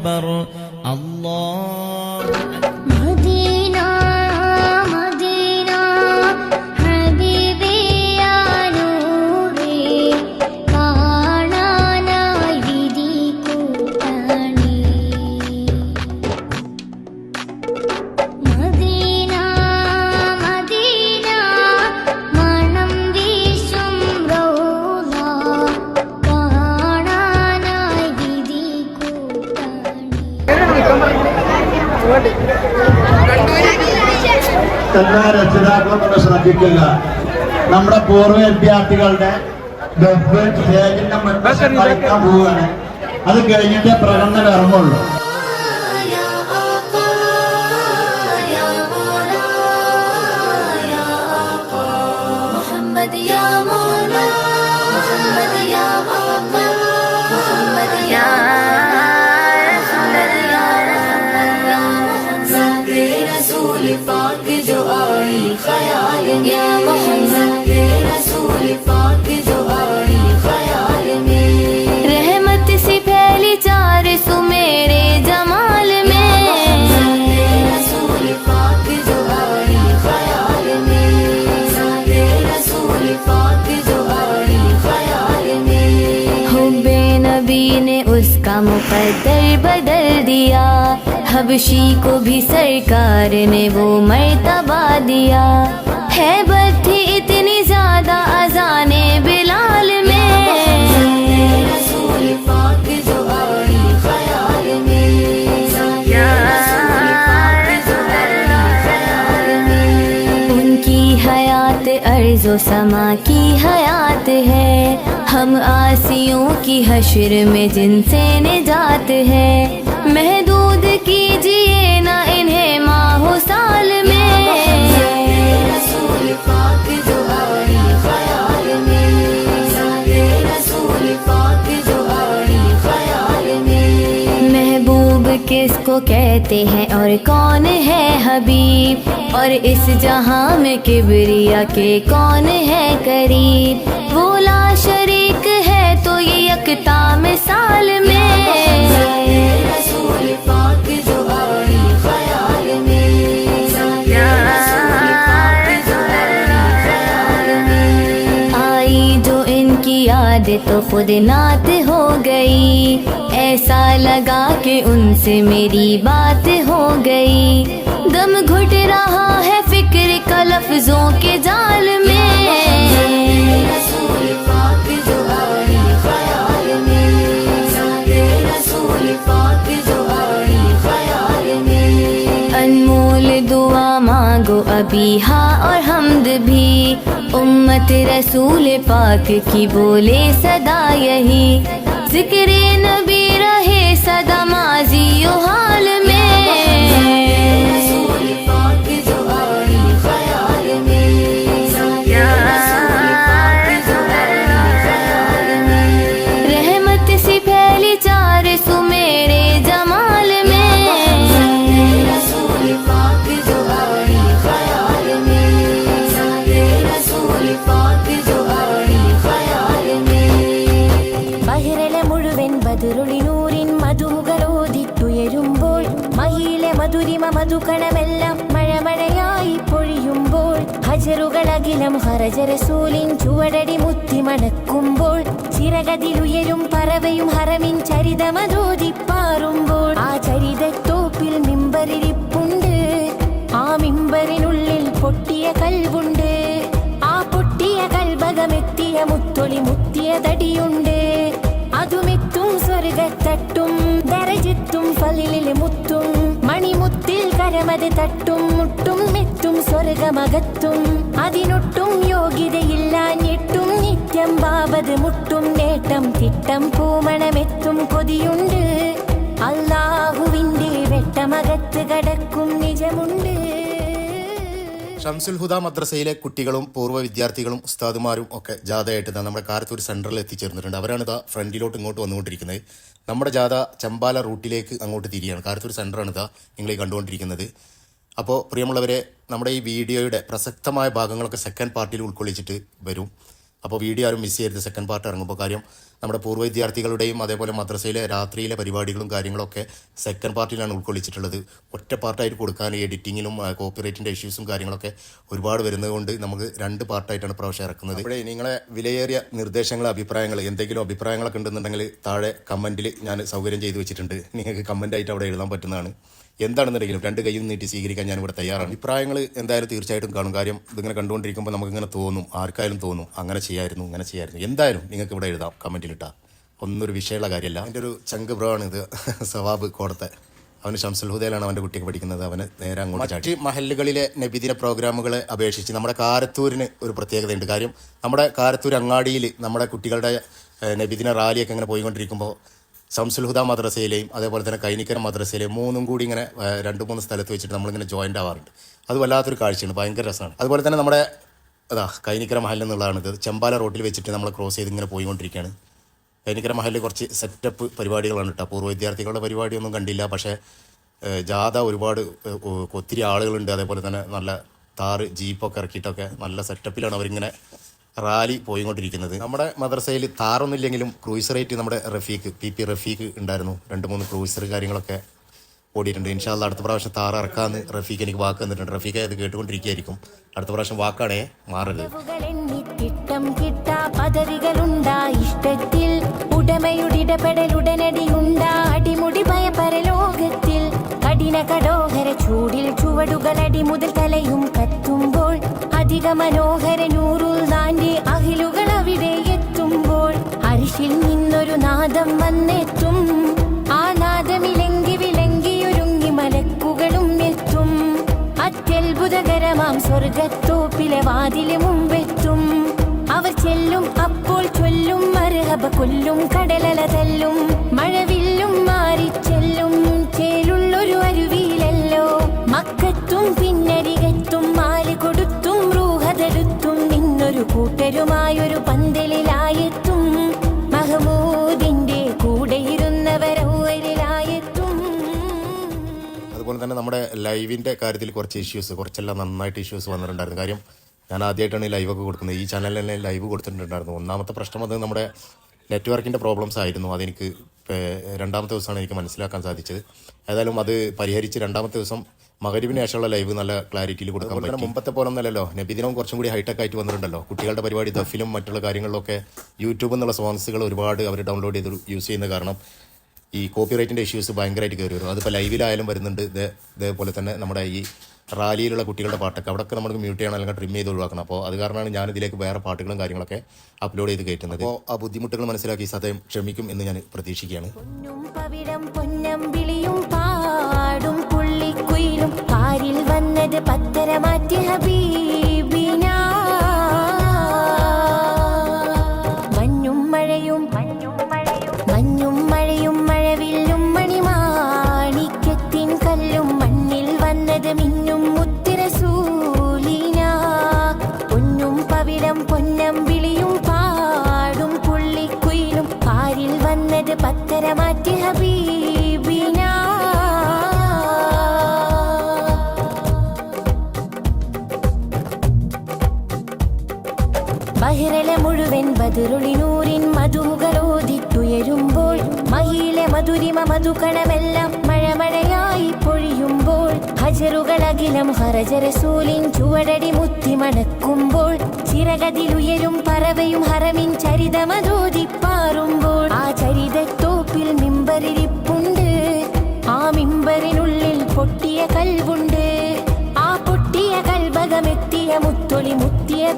الله എല്ലാ രക്ഷിതാക്കളും ഒന്ന് ശ്രദ്ധിക്കുക നമ്മുടെ പൂർവ വിദ്യാർത്ഥികളുടെ സ്റ്റേജിന്റെ പോവുകയാണ്. അത് കഴിഞ്ഞിട്ടേ പ്രകടനം ഇറങ്ങുള്ളൂ خیال یا محمد رسول پاک جو آئی خیال میں رحمت سی پھیلی چار سو میرے جمال میں۔ رسول پاک جو آئی خیال میں رسول پاک جو آئی خیال میں حب نبی نے اس کا مقدر بدل دیا۔ حبشی کو بھی سرکار نے وہ مرتبہ دیا۔ ہے بد تھی اتنی زیادہ اذان بلال میں۔ و سما کی حیات ہے۔ ہم آسیوں کی حشر میں جن سے نجات ہے۔ محدود کیجیے نہ انہیں ماہ و سال میں۔ کس کو کہتے ہیں اور کون ہے حبیب؟ اور اس جہاں میں کبریا کے کون ہے قریب؟ وہ لا شریک ہے تو یہ یکتا مثال میں رسول پاک جو آئی خیال میں۔ آئی جو ان کی یاد تو خود نعت ہو گئی۔ ایسا لگا کہ ان سے میری بات ہو گئی۔ دم گھٹ رہا ہے فکر کا لفظوں کے جال میں۔ انمول دعا مانگو ابھی ہاں اور حمد بھی۔ امت رسول پاک کی بولے صدا یہی۔ ذکر نبی सदमाजियुहा ഹജറുകളകിലം ഹറജറസൂലിൻ ചുവടടി മുത്തി മണക്കുമ്പോൾ ചിറകതിലുയരും പറവയും ഹറമിൻ ചരിതമതോതിപ്പാറുമ്പോൾ ആ ചരിതത്തോപ്പിൽ മിമ്പ മിമ്പറിരിപ്പുണ്ട് ആ മിമ്പറിനുള്ളിൽ പൊട്ടിയ കൽവുണ്ട്. ആ പൊട്ടിയ കൽഭകമെത്തിയ മുത്തൊളി മുത്തിയ തടിയുണ്ട്. അതുമെത്തും സ്വർഗത്തട്ടും ദരജിത്തും ഫലിലെ മുത്തും കരമത് തട്ടും മുട്ടും മെറ്റും സ്വർഗമകത്തും. അതിനൊട്ടും യോഗ്യതയില്ലാഞ്ഞിട്ടും നിത്യം ബാബത് മുട്ടും നേട്ടം തിട്ടം പൂമണമെത്തും കൊതിയുണ്ട് ഷംസുൽ ഹുദ മദ്രസയിലെ കുട്ടികളും പൂർവ വിദ്യാർത്ഥികളും ഉസ്താദുമാരും ഒക്കെ ജാഥയായിട്ട് നമ്മുടെ കാരത്തൂർ സെന്ററിൽ എത്തിച്ചേർന്നിട്ടുണ്ട്. അവരാണ് ഇതാ ഫ്രണ്ടിലോട്ട് ഇങ്ങോട്ട് വന്നുകൊണ്ടിരിക്കുന്നത്. നമ്മുടെ ജാഥ ചമ്പാല റൂട്ടിലേക്ക് അങ്ങോട്ട് തിരിയാണ്. കാരത്തൂർ സെന്ററാണ് ഇതാ നിങ്ങൾ കണ്ടുകൊണ്ടിരിക്കുന്നത്. അപ്പോൾ പ്രിയമുള്ളവരെ നമ്മുടെ ഈ വീഡിയോയുടെ പ്രസക്തമായ ഭാഗങ്ങളൊക്കെ സെക്കൻഡ് പാർട്ടിയിൽ ഉൾക്കൊള്ളിച്ചിട്ട് വരും. അപ്പോൾ വീഡിയോ ആരും മിസ് ചെയ്യരുത്. സെക്കൻഡ് പാർട്ട് ഇറങ്ങുമ്പോൾ കാര്യം നമ്മുടെ പൂർവ വിദ്യാർത്ഥികളുടെയും അതേപോലെ മദ്രസയിലെ രാത്രിയിലെ പരിപാടികളും കാര്യങ്ങളൊക്കെ സെക്കൻഡ് പാർട്ടിലാണ് ഉൾക്കൊള്ളിച്ചിട്ടുള്ളത്. ഒറ്റ പാർട്ടായിട്ട് കൊടുക്കാൻ എഡിറ്റിങ്ങിലും കോപ്പിറൈറ്റിന്റെ ഇഷ്യൂസും കാര്യങ്ങളൊക്കെ ഒരുപാട് വരുന്നത് കൊണ്ട് നമുക്ക് രണ്ട് പാർട്ടായിട്ടാണ് പ്രാവശ്യം ഇറക്കുന്നത്. അപ്പോൾ നിങ്ങളെ വിലയേറിയ നിർദ്ദേശങ്ങൾ അഭിപ്രായങ്ങൾ എന്തെങ്കിലും അഭിപ്രായങ്ങളൊക്കെ ഉണ്ടെന്നുണ്ടെങ്കിൽ താഴെ കമന്റിൽ ഞാൻ സൗകര്യം ചെയ്തു വെച്ചിട്ടുണ്ട്. നിങ്ങൾക്ക് കമന്റായിട്ട് അവിടെ എഴുതാൻ പറ്റുന്നതാണ്. എന്താണെന്നുണ്ടെങ്കിലും രണ്ട് കൈയും നീട്ടി സ്വീകരിക്കാൻ ഞാൻ ഇവിടെ തയ്യാറാണ്. അഭിപ്രായങ്ങൾ എന്തായാലും തീർച്ചയായിട്ടും കാണും. കാര്യം ഇതിങ്ങനെ കണ്ടുകൊണ്ടിരിക്കുമ്പോൾ നമുക്കിങ്ങനെ തോന്നും. ആർക്കായാലും തോന്നും. അങ്ങനെ ചെയ്യായിരുന്നു ഇങ്ങനെ ചെയ്യായിരുന്നു. എന്തായാലും നിങ്ങൾക്ക് ഇവിടെ എഴുതാം കമന്റിലിട്ടാൽ ഒന്നൊരു വിഷയമുള്ള കാര്യമല്ല. എന്റെ ഒരു ചങ്ക് ബ്രോ ആണ് ഇത് സവാബ് കോടത്തെ. അവന് ഷംസുൽ ഹുദയിലാണ് അവന്റെ കുട്ടിയൊക്കെ പഠിക്കുന്നത്. അവന് നേരെ അങ്ങോട്ട് മറ്റ് മഹല്ലുകളിലെ നബിദിന പ്രോഗ്രാമുകളെ അപേക്ഷിച്ച് നമ്മുടെ കാരത്തൂരിന് ഒരു പ്രത്യേകതയുണ്ട്. കാര്യം നമ്മുടെ കാരത്തൂർ അങ്ങാടിയിൽ നമ്മുടെ കുട്ടികളുടെ നബിദിന റാലിയൊക്കെ ഇങ്ങനെ പോയിക്കൊണ്ടിരിക്കുമ്പോൾ ശംസുൽ ഹുദ മദ്രസയിലെയും അതേപോലെ തന്നെ കൈനിക്കര മദ്രസയിലെയും മൂന്നും കൂടി ഇങ്ങനെ രണ്ട് മൂന്ന് സ്ഥലത്ത് വെച്ചിട്ട് നമ്മളിങ്ങനെ ജോയിന്റ് ആവാറുണ്ട്. അത് വല്ലാത്തൊരു കാഴ്ചയാണ് ഭയങ്കര രസമാണ്. അതുപോലെ തന്നെ നമ്മുടെ അതാ കൈനിക്കര മഹൽ എന്നുള്ളതാണ് ഇത് ചെമ്പാല റോഡിൽ വെച്ചിട്ട് നമ്മൾ ക്രോസ് ചെയ്ത് ഇങ്ങനെ പോയിക്കൊണ്ടിരിക്കുകയാണ്. കൈനിക്കര മഹലിൽ കുറച്ച് സെറ്റപ്പ് പരിപാടികളാണ് കേട്ടോ പൂർവ വിദ്യാർത്ഥികളുടെ പരിപാടിയൊന്നും കണ്ടില്ല പക്ഷേ ജാഥ ഒരുപാട് ഒത്തിരി ആളുകളുണ്ട്. അതേപോലെ തന്നെ നല്ല താറ് ജീപ്പൊക്കെ ഇറക്കിയിട്ടൊക്കെ നല്ല സെറ്റപ്പിലാണ് അവരിങ്ങനെ റാലി പോയിക്കൊണ്ടിരിക്കുന്നത്. നമ്മുടെ മദ്രസയിൽ താറൊന്നുമില്ലെങ്കിലും ക്രൂയിസർ റേറ്റ് നമ്മുടെ റഫീഖ് പി പി റഫീഖ് ഉണ്ടായിരുന്നു. രണ്ട് മൂന്ന് ക്രൂയിസർ കാര്യങ്ങളൊക്കെ ഓടിയിട്ടുണ്ട്. ഇൻഷാല്ല അടുത്ത പ്രാവശ്യം താറ ഇറക്കാന്ന് റഫീഖ് എനിക്ക് വാക്ക് തന്നിട്ടുണ്ട്. റഫീഖ് അത് കേട്ടുകൊണ്ടിരിക്കുകയായിരിക്കും. അടുത്ത പ്രാവശ്യം വാക്കാണേ മാറരുത്. ഉടമയുടെ ഇടപെടലുടനടി ഉണ്ടാ അടിമുടി ഭയപരലോകത്തിൽ കടോഹര ചൂടിൽ ചുവടുകൾ അടിമുതൽ തലയും കത്തുമ്പോൾ അധിക മനോഹര നൂറുൽ ദാന്റെ അഹിലുകൾ അവിടെ എത്തുമ്പോൾ അരിശിൽ നിന്നൊരു നാദം വന്നെത്തും. ആ നാദമിലെങ്കി വിലങ്കിയൊരുങ്ങി മലക്കുകളും എത്തും. അത്യത്ഭുതകരമാം സ്വർഗത്തോപ്പിലെ വാതിൽ കൂട്ടരുമായൊരു പന്തലിലായെത്തും. മഹമൂദിന്റെ കൂടെയിരുന്നവരൗവരിലായെത്തും അതുപോലെ തന്നെ നമ്മുടെ ലൈവിന്റെ കാര്യത്തിൽ കുറച്ച് ഇഷ്യൂസ് കുറച്ചെല്ലാം നന്നായിട്ട് ഇഷ്യൂസ് വന്നിട്ടുണ്ടായിരുന്നു. കാര്യം ഞാൻ ആദ്യമായിട്ടാണ് ഈ ലൈവൊക്കെ കൊടുക്കുന്നത്. ഈ ചാനലിൽ തന്നെ ലൈവ് കൊടുത്തിട്ടുണ്ടായിരുന്നു. ഒന്നാമത്തെ പ്രശ്നം അത് നമ്മുടെ നെറ്റ്വർക്കിന്റെ പ്രോബ്ലംസ് ആയിരുന്നു. അതെനിക്ക് രണ്ടാമത്തെ ദിവസമാണ് എനിക്ക് മനസ്സിലാക്കാൻ സാധിച്ചത്. ഏതായാലും അത് പരിഹരിച്ച് രണ്ടാമത്തെ ദിവസം മകരിവിന് ശേഷമുള്ള ലൈവ് നല്ല ക്ലാരിറ്റിയിൽ കൊടുക്കാൻ പറ്റും. മുമ്പത്തെ പോലെ ഒന്നല്ലല്ലോ നബിദിനം കുറച്ചും കൂടി ഹൈടെക് ആയിട്ട് വന്നിട്ടുണ്ടല്ലോ. കുട്ടികളുടെ പരിപാടി ദഫിലും മറ്റുള്ള കാര്യങ്ങളിലൊക്കെ യൂട്യൂബ് എന്നുള്ള സോങ്സുകൾ ഒരുപാട് അവർ ഡൗൺലോഡ് ചെയ്ത് യൂസ് ചെയ്യുന്ന കാരണം ഈ കോപ്പിറൈറ്റിന്റെ ഇഷ്യൂസ് ഭയങ്കരമായിട്ട് കയറി വരും. അതിപ്പോൾ ലൈവിലായാലും വരുന്നുണ്ട്. ഇതേ ഇതേപോലെ തന്നെ നമ്മുടെ ഈ റാലിയിലുള്ള കുട്ടികളുടെ പാട്ടൊക്കെ അവിടെയൊക്കെ നമ്മൾ മ്യൂട്ട് ചെയ്യണം അല്ലെങ്കിൽ ട്രിം ചെയ്ത് ഒഴിവാക്കണം. അപ്പോൾ അത് കാരണമാണ് ഞാൻ ഇതിലേക്ക് വേറെ പാട്ടുകളും കാര്യങ്ങളൊക്കെ അപ്ലോഡ് ചെയ്ത് കയറ്റുന്നത് അപ്പോൾ ആ ബുദ്ധിമുട്ടുകൾ മനസ്സിലാക്കി സദയം ക്ഷമിക്കും എന്ന് ഞാൻ പ്രതീക്ഷിക്കുകയാണ്. പുള്ളിക്കുയിലും കാരിൽ വന്നത് പത്തര മാറ്റി ഹബീബിന. മഞ്ഞും മഴയും മഞ്ഞും മഴയും മഴവില്ലും മണിമാണിക്യത്തിൻ കല്ലും മണ്ണിൽ വന്നത് മിന്നും മുത്തിരസൂലിന. പൊന്നും പവിടം പൊന്നം വിളിയും പാടും പുള്ളിക്കുയിലും കാരിൽ വന്നത് പത്തര മാറ്റി മുഴുവൻ ബതിരുളിനൂരിൻ മധുകളോദിട്ടുയരുമ്പോൾ മഹിയിലെ മധുരിമ മധുകണമെല്ലാം മഴമഴയായി പൊഴിയുമ്പോൾ ഹജറുകളകിലം ഹറജരസൂലിൻ ചുവടടി മുത്തി മണക്കുമ്പോൾ ചിറകതിലുയരും പറവയും ഹറമിൻ ചരിതമതോദിപ്പാറുമ്പോൾ ആ ചരിതത്തോപ്പിൽ മിമ്പറിരിപ്പുണ്ട് ആ മിമ്പറിനുള്ളിൽ പൊട്ടിയ കൽവുണ്ട്. ആ പൊട്ടിയ കൽഭകമെത്തിയ മുത്തൊളി മുത്തിയ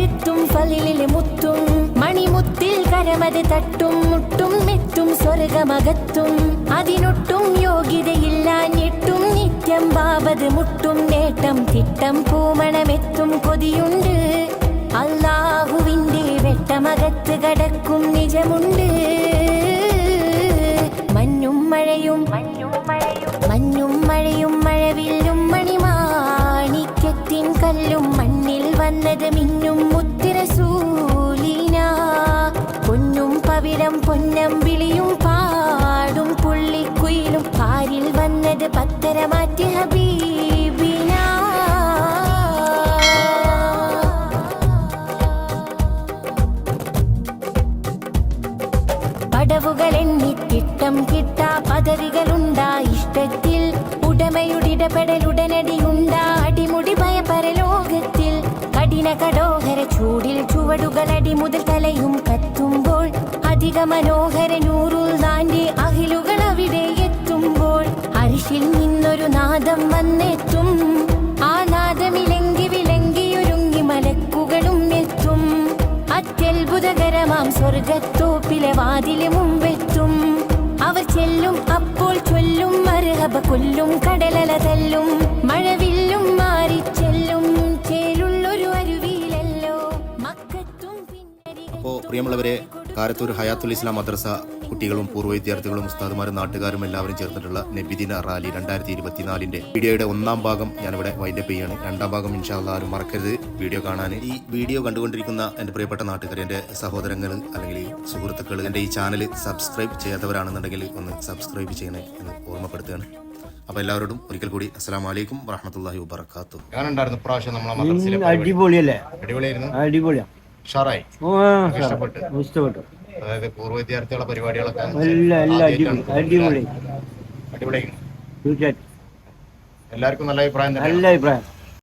ദരജെത്തും ഫലിലിൽ മുത്തും മണിമുത്തിൽ കരമത് തട്ടും മുട്ടും മെത്തും സ്വർഗമകത്തും. അതിനൊട്ടും യോഗ്യതയില്ലാഞ്ഞിട്ടും നിത്യം ബാബത് മുട്ടും നേട്ടം തിട്ടം പൂമണമെത്തും കൊതിയുണ്ട്. അള്ളാഹുവിന്റെ വെട്ടമകത്ത് കടക്കും നിജമുണ്ട്. മഞ്ഞും മഴയും മണ്ണിൽ മിന്നും മുത്തിരസൂലീന. പൊന്നും പവിഴം പൊന്നം വിളിയും പാടും പുള്ളിക്കുയിലും പാരിൽ വന്നത് പത്തര മാറ്റി ഹബീബിന. പടവുകൾ എണ്ണിത്തിട്ടം കിട്ടാ പദവികളുണ്ടാ ഇഷ്ടത്തിൽ ഉടമയുടിടപെടലുടനടിയുണ്ടാ കടോഹര ചൂടിൽ ചുവടുകൾ അടിമുതൽ തലയും കത്തുമ്പോൾ അധിക മനോഹര നൂറുൽ നാന്റെ അഹിലുകൾ അവിടെ എത്തുമ്പോൾ അരിശിൽ നിന്നൊരു നാദം വന്നെത്തും. ആ നാദമിലെങ്കി വിലങ്കിയൊരുങ്ങി മലക്കുകളും എത്തും. അത്യത്ഭുതകരമാം സ്വർഗത്തോപ്പിലെ വാതിൽ മുമ്പെത്തും. അവർ ചെല്ലും അപ്പോൾ ചൊല്ലും അർഹബ കൊല്ലും കടലല തല്ലും. പ്രിയമുള്ളവരെ കാരത്തൂർ ഹയാത്തുൽ ഇസ്ലാം മദ്രസ കുട്ടികളും പൂർവ വിദ്യാർത്ഥികളും ഉസ്താദുമാരും നാട്ടുകാരും എല്ലാവരും ചേർന്നിട്ടുള്ള നബിദിന റാലി രണ്ടായിരത്തി ഇരുപത്തിനാലിന്റെ വീഡിയോയുടെ ഒന്നാം ഭാഗം ഞാനിവിടെ വൈൻഡപ്പ് ചെയ്യാണ് രണ്ടാം ഭാഗം ഇൻഷാല്ല ആരും മറക്കരുത് വീഡിയോ കാണാൻ. ഈ വീഡിയോ കണ്ടുകൊണ്ടിരിക്കുന്ന എന്റെ പ്രിയപ്പെട്ട നാട്ടുകാർ എന്റെ സഹോദരങ്ങൾ അല്ലെങ്കിൽ സുഹൃത്തുക്കൾ എന്റെ ഈ ചാനൽ സബ്സ്ക്രൈബ് ചെയ്യാത്തവരാണെന്നുണ്ടെങ്കിൽ ഒന്ന് സബ്സ്ക്രൈബ് ചെയ്യണേ എന്ന് ഓർമ്മപ്പെടുത്തുകയാണ്. അപ്പൊ എല്ലാവരോടും ഒരിക്കൽ കൂടി അസ്സലാം വലൈക്കും വറഹമത്തല്ലാഹി വാബർക്കാത്തു ഞാനുണ്ടായിരുന്നു പ്രാവശ്യം നമ്മളെ മദ്രസയിലെ അടിപൊളിയല്ലേ? അടിപൊളിയായിരുന്നു. അടിപൊളിയാ. ഉഷാറായി. ഇഷ്ടപ്പെട്ടു ഇഷ്ടപ്പെട്ടു. അതായത് പൂർവ വിദ്യാർത്ഥികളെ പരിപാടികളൊക്കെ എല്ലാം എല്ലാം ആദ്യമായിട്ടാണ്. അടിപൊളി. അടിപൊളി. തീർച്ചയായിട്ടും. എല്ലാവർക്കും നല്ല അഭിപ്രായം തന്നെ നല്ല അഭിപ്രായം.